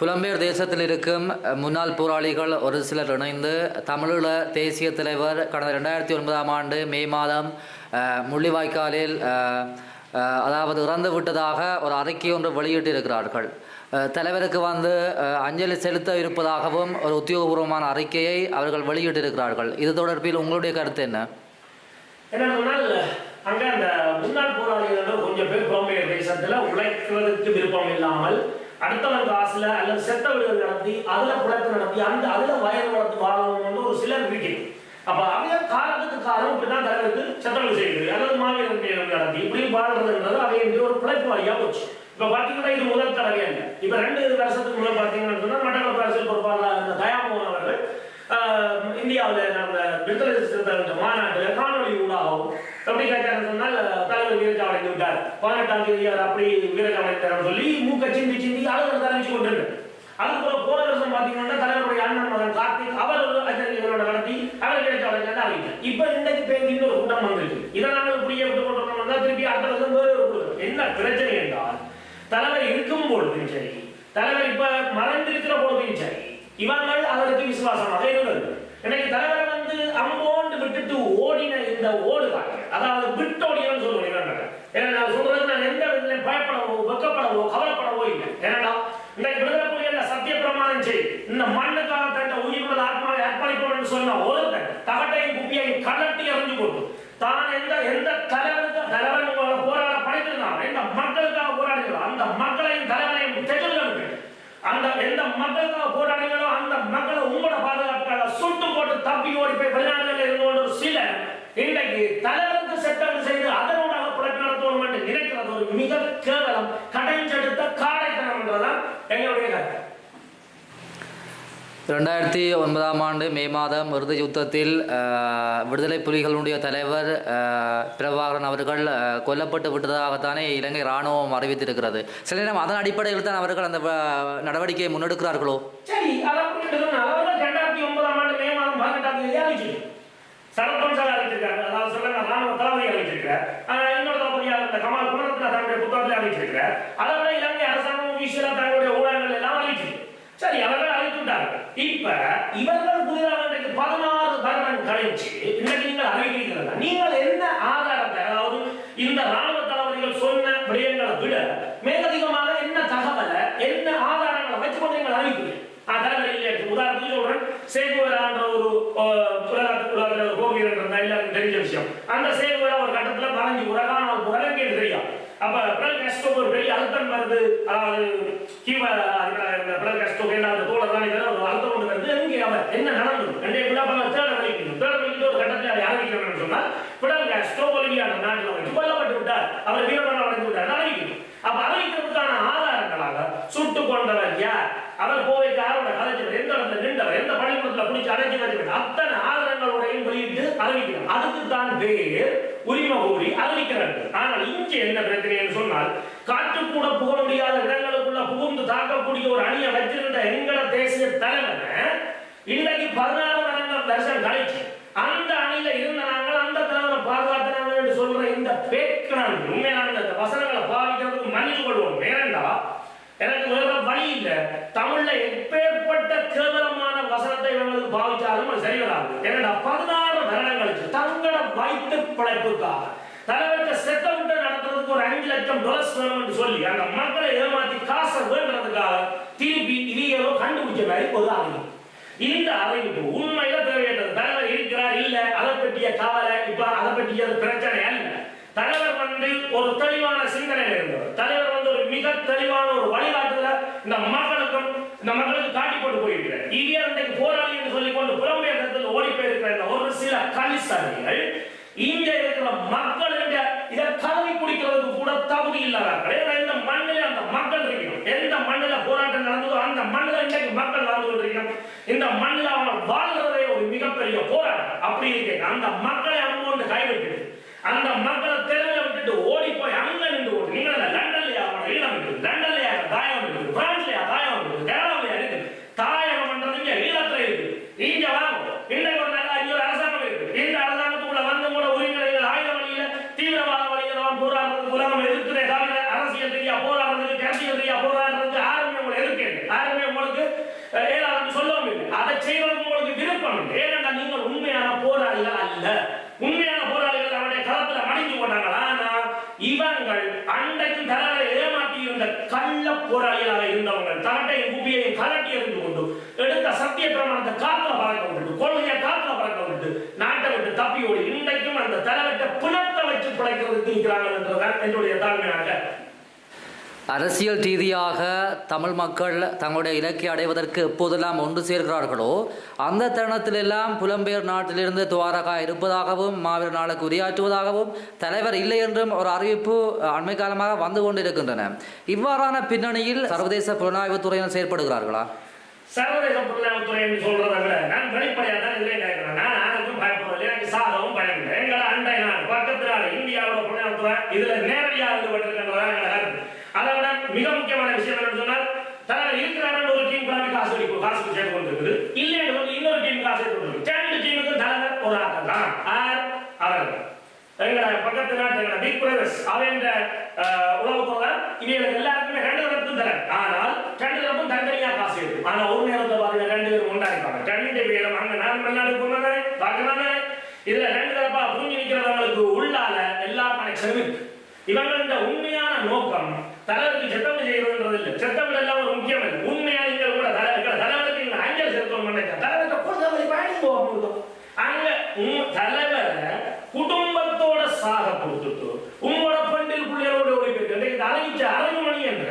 புலம்பெயர் தேசத்தில் இருக்கும் முன்னாள் போராளிகள் ஒரு சிலர் இணைந்து தமிழீழ தேசிய தலைவர் கடந்த ரெண்டாயிரத்தி ஒன்பதாம் ஆண்டு மே மாதம் முள்ளிவாய்க்காலில் அதாவது இறந்து விட்டதாக ஒரு அறிக்கை ஒன்று வெளியிட்டிருக்கிறார்கள். தலைவருக்கு வந்து அஞ்சலி செலுத்த இருப்பதாகவும் ஒரு உத்தியோகபூர்வமான அறிக்கையை அவர்கள் வெளியிட்டிருக்கிறார்கள். இது தொடர்பில் உங்களுடைய கருத்து என்ன? என்ன சொன்னால் அங்க அந்த முன்னாள் போராளிகள் கொஞ்சம் பேர் புலம்பெயர் தேசத்துல உழைக்கிறதுக்கு விருப்பம் இல்லாமல் அடுத்தவன் காசுல அல்லது செத்த வீடுகள் நடத்தி அதுல புழைப்பு நடத்தி அந்த அதுல வயது வளர்த்து வாழணும்னு ஒரு சிலர் இருக்குது அப்ப அவங்க காலத்துக்கு காலம் இப்படிதான் தலைவருக்கு செத்தவங்க செய்யுது அல்லது மாவீரன் நடத்தி இப்படி வாழ்றதுன்றது அவங்க ஒரு பிழைப்பு வழியா போச்சு. இப்ப பாத்தீங்கன்னா இது முதல் தடவை இல்லை இப்ப ரெண்டு வருஷத்துக்கு முதல் பாத்தீங்கன்னு சொன்னா மட்டக்களப்பு அரசியல் பொறுப்பாளர் இந்த தயாமோகன் அவர்கள் இந்தியாவில் நடந்த விடுதலை சிறுத்தை மாநாடு காணொலி ஊடாகவும் எப்படி கேட்டாருன்னு சொன்னால் தலைவர் வீரச்சாவடி அடைந்து விட்டார் பதினெட்டாம் தேதி அவர் அப்படி வீரச்சாவடி அடைந்தார் சொல்லி மூக்க சிந்தி சிந்தி அழுகிற தெரிவிச்சு அது போல போன வருஷம் பாத்தீங்கன்னா தலைவருடைய அண்ணன் மகன் கார்த்திக் அவர் ஒரு அச்சரிக்கைகளோட நடத்தி அவர் வீரச்சாவடி சேர்ந்து அறிவித்தார். இப்ப இன்னைக்கு பேர் இன்னொரு கூட்டம் வந்திருக்கு. இதை நாங்கள் இப்படியே விட்டு கொண்டு திருப்பி அடுத்த வருஷம் வேறு ஒரு என்ன பிரச்சனை என்றால் தலைவர் இருக்கும் பொழுதும் சரி தலைவர் இப்ப மறைந்திருக்கிற பொழுதும் சரி இவர்கள் அவருக்கு விசுவாசமாக இருந்தது. எனக்கு தலைவரை வந்து அம்போண்டு விட்டுட்டு ஓடின இந்த ஓடுவாங்க அதாவது விட்டோடியன்னு சொல்லுவேன் இவங்க ஏன்னா நான் சொல்றது நான் எந்த விதத்திலும் பயப்படவோ வெக்கப்படவோ கவலைப்படவோ இல்லை ஏன்னா இன்னைக்கு விடுதலை புலிகள் சத்திய பிரமாணம் செய் இந்த மண்ணுக்காக தன் உயிரோட ஆத்மாவை அர்ப்பணிப்போம்னு சொன்ன ஒருத்தன் தகட்டையும் குப்பியையும் கலட்டி எறிஞ்சு போட்டு தான் எந்த எந்த தலைவருக்கு தலைவன் உங்களை போராட படைத்திருந்தான் எந்த மக்களுக்காக போராடுகிறோம் அந்த மக்களையும் தலைவனையும் தெஜல்களுக்கு அந்த எந்த போராடுங்களோ அந்த மகளை உங்களோட பாதுகாப்புக்காக சுட்டு போட்டு தப்பி ஓடி போய் வெளிநாடுகளில் இருந்து கொண்டு ஒரு சிலர் இன்றைக்கு தலைவருக்கு செட்டம் செய்து அதனூடாக புரட்சி நடத்தணும் என்று நினைக்கிறது. ஒரு மிக கேவலம் கடைஞ்செடுத்த காடைத்தனம் என்றதான் எங்களுடைய கருத்து. ரெண்டாயிரத்தி ஒன்பதாம் ஆண்டு மே மாதம் இறுதி யுத்தத்தில் விடுதலை புலிகளுடைய தலைவர் பிரபாகரன் அவர்கள் கொல்லப்பட்டு விட்டதாகத்தானே இலங்கை இராணுவம் அறிவித்திருக்கிறது. சில நேரம் அதன் அடிப்படையில் தான் அவர்கள் அந்த நடவடிக்கையை முன்னெடுக்கிறார்களோ? சரி அவர்கள் இப்ப இவர்கள் புதிதாக இன்றைக்கு பதினாறு வருடம் கழிச்சு இன்னைக்கு நீங்கள் அறிவிக்கிறீர்கள் நீங்கள் என்ன ஆதாரத்தை அதாவது இந்த ராணுவ தளபதிகள் சொன்ன விடயங்களை விட மேலதிகமாக என்ன தகவலை என்ன ஆதாரங்களை வச்சுக்கொண்டு நீங்கள் அறிவிக்கிறீங்க ஆஹ் தலைவர் உதாரணத்துக்கு சொல்றேன். சேகுவரான்ற ஒரு கோபீரன் இருந்தா எல்லாருக்கும் தெரிஞ்ச விஷயம். அந்த சேகுவரா ஒரு கட்டத்துல பதினஞ்சு உலகம் கேட்டு தெரியும். அப்ப பிளல் கஷ்டம் ஒரு பெரிய அழுத்தம் வருது அதாவது கீவ பிளல் கஸ்டோ அந்த தோழர் தான் இதெல்லாம் ஒரு அழுத்தம் கொண்டு வருது எங்கே அவர் என்ன நடந்தது ரெண்டே குள்ள பல தேட வலிக்கணும் தேட வலிக்கிட்டு ஒரு கட்டத்தில் அதை ஆரம்பிக்கணும்னு சொன்னால் பிடல் கஸ்டோ ஒலிவியான நாட்டில் வந்து கொல்லப்பட்டு விட்டார் அவர் வீரமரணம் அடைந்து விட்டார் அப்ப அழைக்கிறதுக்கான ஆதாரங்களாக சுட்டு கொண்டவர் யார்? அவர் கோவைக்கு யாரோட கலைஞர் எந்த இடத்துல நின்றவர் எந்த பள்ளிக்கூடத்துல பிடிச்சி அடைஞ்சு வச்சவர் அத்தனை ஆதாரங்களோடையும் வெளியிட்டு அறிவிக்கிறார். அதுக்கு தான் பேர் உரிமை கோரி அறிவிக்கிறார்கள். ஆனால் இங்கே என்ன பிரச்சனைன்னு சொன்னால் காற்று கூட புக முடியாத இடங்களுக்குள்ள புகுந்து தாக்கக்கூடிய ஒரு அணியை வச்சிருந்த எங்கள தேசிய தலைவர் இன்னைக்கு பதினாறு வருடம் வருஷம் கழிச்சு அந்த அணியில இருந்த நாங்கள் அந்த தலைவரை பாதுகாத்தினாங்க என்று சொல்ற இந்த பேக்கிறான் உண்மையான இந்த வசனங்களை பாவிக்கிறதுக்கு மன்னிச்சு கொள்வோம் ஏனென்றா எனக்கு வேற தமிழ்ல எப்பேற்பட்ட கேவலமான வசனத்தை இவங்களுக்கு பாவிச்சாலும் அது சரி வராது பதினாறு வருடங்களுக்கு கழிச்சு தங்களோட வயிற்று பிழைப்புக்காக. தலைவருக்கு செட்டவுண்ட் நடத்துறதுக்கு ஒரு அஞ்சு லட்சம் டாலர்ஸ் வேணும்னு சொல்லி அந்த மக்களை ஏமாத்தி காசை வேண்டுறதுக்காக திருப்பி இதையோ கண்டுபிடிச்ச மாதிரி ஒரு அறிவு. இந்த அறிவிப்பு உண்மையில தேவையற்றது தலைவர் இருக்கிறார் இல்ல அதை பற்றிய கவலை இப்ப அதை பற்றிய பிரச்சனை அல்ல. தலைவர் வந்து ஒரு தெளிவான சிந்தனை இருந்தவர். தலைவர் வந்து ஒரு மிக தெளிவான ஒரு வழிகாட்டுதல இந்த மக்களுக்கும் இந்த மக்களுக்கு காட்டி போட்டு போயிருக்கிறார். இந்தியா இன்றைக்கு போராளி என்று சொல்லி கொண்டு புலம்பெயர்ந்தத்தில் ஓடி போயிருக்கிற ஒரு சில கலிசாரிகள் இங்க இருக்கிற மக்களுடைய இதை கதவி குடிக்கிறதுக்கு கூட தகுதி இல்லாதவர்கள். இந்த மண்ணில் அந்த மக்கள் இருக்கணும். எந்த மண்ணில் போராட்டம் நடந்ததோ அந்த மண்ணில் இன்றைக்கு மக்கள் நடந்து கொண்டிருக்கணும். இந்த மண்ணில் அவங்க வாழ்கிறதே ஒரு மிகப்பெரிய போராட்டம். அப்படி இருக்கு அந்த மக்களை அங்கொண்டு கைவிட்டு அந்த மக்களை தெருவில் விட்டுட்டு ஓடி போய் அங்க நின்று ஓடு நீங்க லண்டன்லயா அவனோட ஈழம் இருக்குது லண்டன்லயா தாயம் இருக்குது பிரான்ஸ்லயா தாயம் இருக்குது கேரளாவியா இருக்கு தாயகம் பண்றது இங்க ஈழத்துல இருக்கு இங்க வாங்க இன்னைக்கு ஒரு நல்ல ஐயோ அரசாங்கம் இருக்கு இந்த அரசாங்கத்துக்குள்ள வந்து கூட உரிமைகள் ஆயுத வழியில தீவிரவாத வழியில தான் போராடுறதுக்கு உலகம் எதிர்க்கிறே தவிர அரசியல் ரீதியா போராடுறதுக்கு அரசியல் ரீதியா போராடுறதுக்கு யாருமே உங்களை எதிர்க்கிறது யாருமே உண்மையான போராளிகள் அவருடைய களத்துல மடிஞ்சு போட்டாங்களா ஆனா இவங்கள் அன்றைக்கும் தலைவரை ஏமாற்றி இருந்த கள்ள போராளிகளாக இருந்தவர்கள் தரட்டையும் குப்பியையும் கலட்டி எறிந்து கொண்டு எடுத்த சத்திய பிரமாணத்தை காத்துல பறக்க விட்டு கொள்கையை காத்துல பறக்க விட்டு நாட்டை விட்டு தப்பி ஓடி இன்றைக்கும் அந்த தலைவற்றை பிணத்தை வச்சு பிழைக்கிறதுக்கு இருக்கிறார்கள் என்றுதான் என்னுடைய அரசியல் ரீதியாக தமிழ் மக்கள் தங்களுடைய இலக்கை அடைவதற்கு எப்போதெல்லாம் ஒன்று சேர்கிறார்களோ அந்த தருணத்திலெல்லாம் புலம்பெயர் நாட்டிலிருந்து துவாரகா இருப்பதாகவும் மாவீர நாளுக்கு உரையாற்றுவதாகவும் தலைவர் இல்லை என்றும் ஒரு அறிவிப்பு அண்மை காலமாக வந்து கொண்டிருக்கின்றன. இவ்வாறான பின்னணியில் சர்வதேச புலனாய்வு துறையினர் செயற்படுகிறார்களா? சர்வதேச புலனாய்வுத்துறை என்று சொல்றதை விட நான் வெளிப்படையாக தான் இதிலே கேட்கிறேன். நான் யாருக்கும் பயப்படுவதில்லை எனக்கு சாகவும் பயம் எங்களை அண்டை நாடு பக்கத்து நாடு இந்தியாவோட புலனாய்வுத்துறை இதுல நேரடியாக ஈடுபட்டிருக்கின்றதா மிக முக்கியமான விஷயம் என்னன்னு சொன்னால் தலைவர் இருக்கிறாரு ஒரு டீம் கிளம்பி காசு அடிக்கும் காசு சேர்த்து கொண்டிருக்குது. இல்லைன்னு வந்து இன்னொரு டீம் காசு எடுத்து கொண்டிருக்கு ரெண்டு டீமுக்கு தலைவர் ஒரு ஆட்டம் தான். ஆர் அவர்கள். எங்களை பக்கத்து நாட்டு எங்களை பிக் பிரதர்ஸ் அவன் உளவுத்துறை இவங்களுக்கு எல்லாருக்குமே ரெண்டு தரப்பும் தரேன். ஆனால் ரெண்டு தரப்பும் தனித்தனியா காசு இருக்கு ஆனா ஒரு நேரத்தை பாருங்க ரெண்டு பேரும் உண்டாயிருப்பாங்க ரெண்டு பேரும் அங்க நான் வெளிநாடு போனே பார்க்கறானே இதுல ரெண்டு தரப்பா புரிஞ்சு நிக்கிறவங்களுக்கு உள்ளால எல்லா கனெக்ஷனும் இருக்கு. இவங்களோட உண்மையான நோக்கம் தலைவருக்கு செத்தம் செய்யணுன்றது இல்லை செத்தம் எல்லாம் ஒரு முக்கியம் இல்லை உண்மையா நீங்கள் கூட தலைவர் தலைவருக்கு நீங்க அஞ்சல் செலுத்தணும் பண்ண தலைவருக்கு பொறுத்தவரை பயணி போக அங்க உம் தலைவரை குடும்பத்தோட சாக கொடுத்துட்டு உங்களோட பண்டில் பிள்ளையோட ஓடி போயிட்டு இந்த அழகிச்ச அரண்மணி என்ற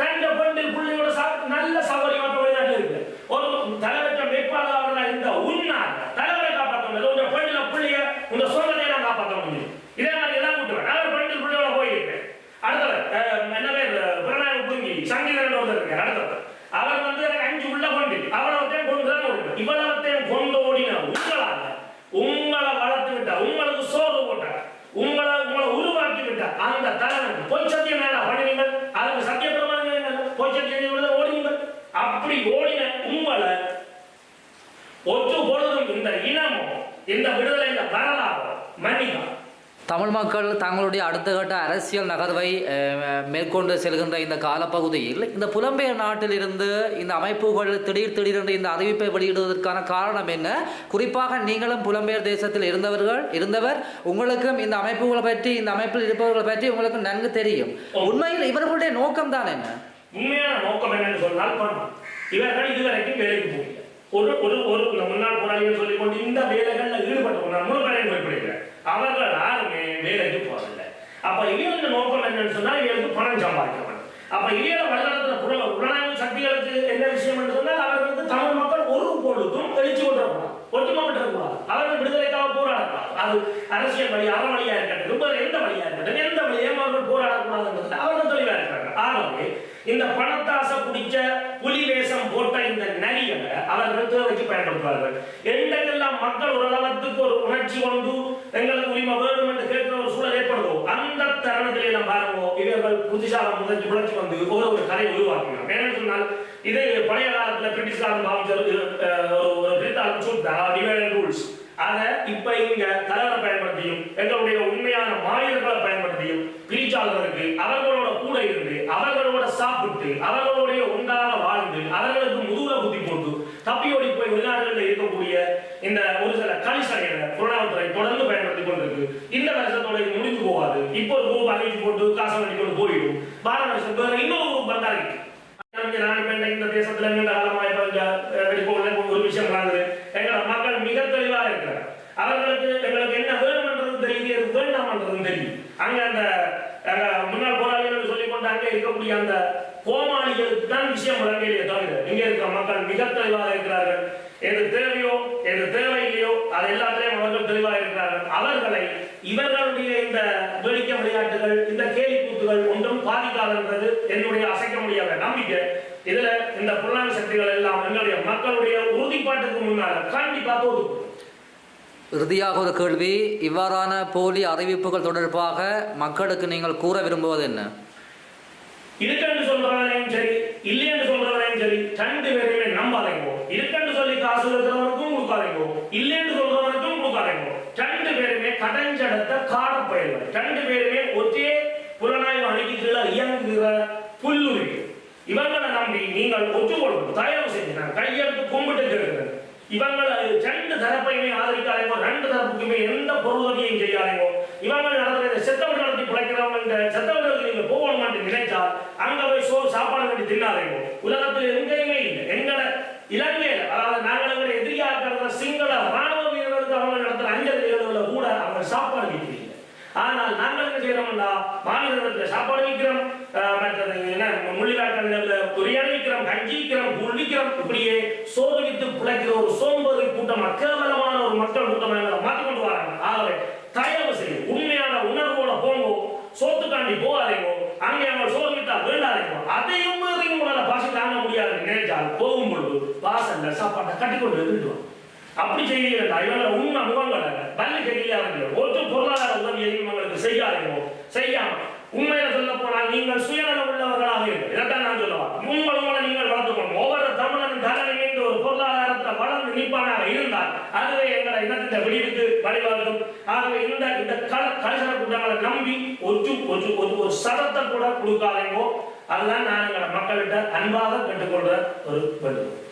தந்த பண்டில் பிள்ளையோட சா நல்ல சௌகரியமாக வெளிநாட்டில் இருக்கு ஒரு தலைவர் வேட்பாளராக இருந்த உன்னால தலைவரை காப்பாற்ற முடியாது உங்க பண்டில பிள்ளைய உங்க சொந்தத்தை நான் காப்பாற்ற முடியும் இதே மாதிரி எல்லாம் கூட்டுவேன் நான் பண்டில் பிள்ளையோட போயிருக்கேன் அடுத்தவர் அஹ், என்ன பேர் பிரணாய புரிஞ்சி சங்கீதன் ஒருத்தர் இருக்கு அடுத்தவர் அவர் வந்து எனக்கு அஞ்சு உள்ள கொண்டு அவனவத்தையும் கொண்டு தான் ஓடினார் இவ்வளவத்தையும் கொண்டு ஓடின உங்களால உங்களை வளர்த்து விட்டார் உங்களுக்கு சோறு போட்டார் உங்களை உங்களை உருவாக்கி விட்டார் அந்த தலைவன் பொய் சத்தியம் வேண்டாம் பண்ணினீங்க அதுக்கு சத்திய பிரமாணம் பொய் சத்தியம் விட ஓடினீங்க அப்படி ஓடின உங்களை ஒற்று பொழுதும் இந்த இனமும் இந்த விடுதலை இந்த வரலாறு மன்னிக்கும் தமிழ் மக்கள் தங்களுடைய அடுத்த கட்ட அரசியல் நகர்வை மேற்கொண்டு செல்கின்ற இந்த காலப்பகுதியில் இந்த புலம்பெயர் நாட்டிலிருந்து இந்த அமைப்புகள் திடீர் திடீரென்று இந்த அறிவிப்பை வெளியிடுவதற்கான காரணம் என்ன? குறிப்பாக நீங்களும் புலம்பெயர் தேசத்தில் இருந்தவர்கள் இருந்தவர் உங்களுக்கும் இந்த அமைப்புகளை பற்றி இந்த அமைப்பில் இருப்பவர்களை பற்றி உங்களுக்கு நன்கு தெரியும். உண்மையில் இவர்களுடைய நோக்கம் தான் என்ன? உண்மையான நோக்கம் என்னன்னு சொன்னால் பணம். இவர்கள் இதுவரைக்கும் வேலைக்கு போகல. ஒரு ஒரு ஒரு முன்னாள் போராளிகள் சொல்லிக்கொண்டு இந்த வேலைகளில் ஈடுபட்டு முழு வேலையும் போய்ப்பிடிக்கிறேன் அவர்கள் யாருமே வேலைக்கு போறதில்லை. அப்ப இவங்க நோக்கம் என்னன்னு சொன்னா இவங்களுக்கு பணம் சம்பாதிக்க வேண்டும் அப்ப இவையோட வழிநடத்துற புல புலனாய்வு சக்திகளுக்கு என்ன விஷயம் சொன்னால் அவர் வந்து தமிழ் மக்கள் ஒரு பொழுதும் எழுச்சி கொண்டிருக்கூடாது ஒட்டுமொழிக்கூடாது அவர்கள் விடுதலைக்காக போராடக்கூடாது. அது அரசியல் வழி அற வழியா இருக்கட்டும் வேறு எந்த வழியா இருக்கட்டும் எந்த வழியும் அவர்கள் போராடக்கூடாதுன்றது அவர்கள் தெளிவா இருக்கிறாங்க ஆகவே இந்த பணத்தாசை பிடிச்ச புலி வேஷம் போட்ட இந்த நரிகளை அவர்கள் தேவைக்கு பயன்படுத்துவார்கள். எண்டங்கள் மக்கள் ஓரளவுக்கு ஒரு உணர்ச்சி கொண்டு எங்களுக்கு உரிமை வேணும் என்று கேட்கிற ஒரு சூழல் ஏற்படுவோம் அந்த தருணத்திலே நாம் பாருவோம் இவர்கள் புதுசாக முதல் புலச்சி வந்து ஒரு ஒரு கதை உருவாக்கினார் ஏன்னு சொன்னால் இது பழைய காலத்துல பிரிட்டிஷ்காரன் காமிச்ச ஒரு அஹ், ஒரு ஒரு டிவைட் ரூல்ஸ் அதை இப்ப இங்க தலைவரை பயன்படுத்தியும் எங்களுடைய உண்மையான மாவீரர்களை பயன்படுத்தியும் பிரிச்சாளர்களுக்கு அவர்களோட கூட இருந்து அவர்களோட சாப்பிட்டு அவர்களுடைய ஒன்றாக வாழ்ந்து அவர்களுக்கு முதுகுல புத்தி போட்டு தப்பியோடி போய் வெளிநாடுகளில் இருக்கக்கூடிய இந்த ஒரு சில கலிசனைகளை புலனாய்வுத்துறை தொடர்ந்து பயன்படுத்தி கொண்டிருக்கு. இந்த வருஷத்தோட இது முடிஞ்சு போகாது. இப்போ ஒரு குரூப் அறிவிச்சு போட்டு காசு வண்டி கொண்டு போயிடும். பாரத வருஷம் வேற இன்னொரு குரூப் இந்த தேசத்துல நீண்ட காலமா ஒரு விஷயம் நடந்தது. எங்களோட மக்கள் மிக தெளிவா இருக்கிறார். அவர்களுக்கு எங்களுக்கு என்ன வேணும்ன்றது தெரியுது எது வேண்டாம்ன்றதும் தெரியும் அங்க அந்த முன்னாள் போராளிகள் சொல்லிக் கொண்டு அங்கே இருக்கக்கூடிய அந்த கோமாளிகளுக்கு தான் விஷயம் விளங்கலையே தவிர இங்க இருக்கிற மக்கள் மிக தெளிவாக இருக்கிறார்கள். எது எது தேவையில்லையோ அது எல்லாத்திலையும் அவர்கள் தெளிவாக இருக்கிறார்கள் அவர்களை இவர்களுடைய இந்த வேடிக்கை விளையாட்டுகள் இந்த கேலி கூத்துகள் ஒன்றும் பாதிக்காதுன்றது என்னுடைய அசைக்க முடியாத நம்பிக்கை. இதுல இந்த புலனாய்வு சக்திகள் எல்லாம் எங்களுடைய மக்களுடைய உறுதிப்பாட்டுக்கு முன்னால கண்டிப்பா தோது இறுதியாக ஒரு கேள்வி இவ்வாறான போலி அறிவிப்புகள் தொடர்பாக மக்களுக்கு நீங்கள் கூற விரும்புவது என்ன? இருக்குன்னு சொல்றவரையும் சரி இல்லைன்னு சொல்றவரையும் சரி ரெண்டு பேரையுமே நம்பாதீங்க. இருக்குன்னு சொல்லி காசு இருக்கிறவனுக்கும் கொடுக்காதீங்க. இல்லைன்னு சொல்றவனுக்கும் கொடுக்காதீங்க. ரெண்டு பேருமே கடைஞ்சடத்த காட பயிர்கள் ரெண்டு பேருமே ஒரே புலனாய்வு இயங்குகிற புல்லுரிமை இவங்களை நம்பி நீங்கள் ஒத்துக்கொள்ளும். தயவு செஞ்சு நான் கையெழுத்து கும்பிட்டு கேட்கிறேன் இவங்களை ரெண்டு தரப்பையுமே ஆதரிக்காதீங்க ரெண்டு தரப்புக்குமே எந்த பொருளுதவியையும் செய்யாதீங்க. இவங்கள் நடத்துகிற செத்தவர்கள் நடத்தி பிழைக்கிறவங்க செத்தவர்களுக்கு நீங்க போகணும் என்று நினைச்சால் அங்க போய் சோறு சாப்பாடு கட்டி தின்னாதீங்க. உலகத்தில் எங்கே இல்லை எங்கட இலங்கையில அதாவது நாங்கள் எங்களை எதிரியாக இருக்கிற சிங்கள ராணுவ வீரர்களுக்கு அவங்க நடத்துற அஞ்சல் நிகழ்வுல கூட அவங்க சாப்பாடு வைக்கிறீங்க ஆனால் நாங்கள் என்ன செய்யறோம்னா மாநிலத்தில் சாப்பாடு வைக்கிறோம் என்ன முள்ளிவாய்க்கால் பிரியாணி விற்கிறோம் கஞ்சி விற்கிறோம் புல் விற்கிறோம் இப்படியே சோறு வித்து பிழைக்கிற ஒரு சோம்பேறி கூட்டம் கேவலமான ஒரு மக்கள் கூட்டம் எங்களை கொண்டு வராங்க. ஆகவே தயவு செய்யும் உண்மையான உணர்வோட போங்கோ சோத்துக்காண்டி போகாதீங்கோ அங்கே அவங்க சோறு விட்டா வேண்டாதீங்கோ அதையும் மீறி உங்களால பாசி தாங்க முடியாது நினைச்சால் போகும் பொழுது பாசல்ல சாப்பாட்டை கட்டிக்கொண்டு இருந்துட்டு அப்படி செய்கிறீர்கள் இவங்க உண்மை முகங்கள் பள்ளி செய்யாதீங்க ஒரு பொருளாதார உதவி இவங்களுக்கு செய்யாதீங்க செய்யாம உண்மையில சொல்ல போனால் நீங்கள் சுயநலம் உள்ளவர்களாக இருக்கும் இதைத்தான் நான் சொல்லுவேன் உங்கள் உங்களை நீங்கள் வளர்த்துக்கணும் ஒவ்வொரு தமிழனும் தலைமையும் இந்த ஒரு பொருளாதாரத்தை வளர்ந்து நிற்பானாக இருந்தால் அதுவே எங்களை இனத்தை விடுவித்து வழிவாகும் ஆகவே இந்த இந்த கல கலிசர கூட்டங்களை நம்பி ஒற்று ஒற்று ஒரு ஒரு சதத்தை கூட கொடுக்காதீங்கோ. அதுதான் நான் எங்களை மக்கள்கிட்ட அன்பாக கேட்டுக்கொள்ற ஒரு வேண்டுகோள்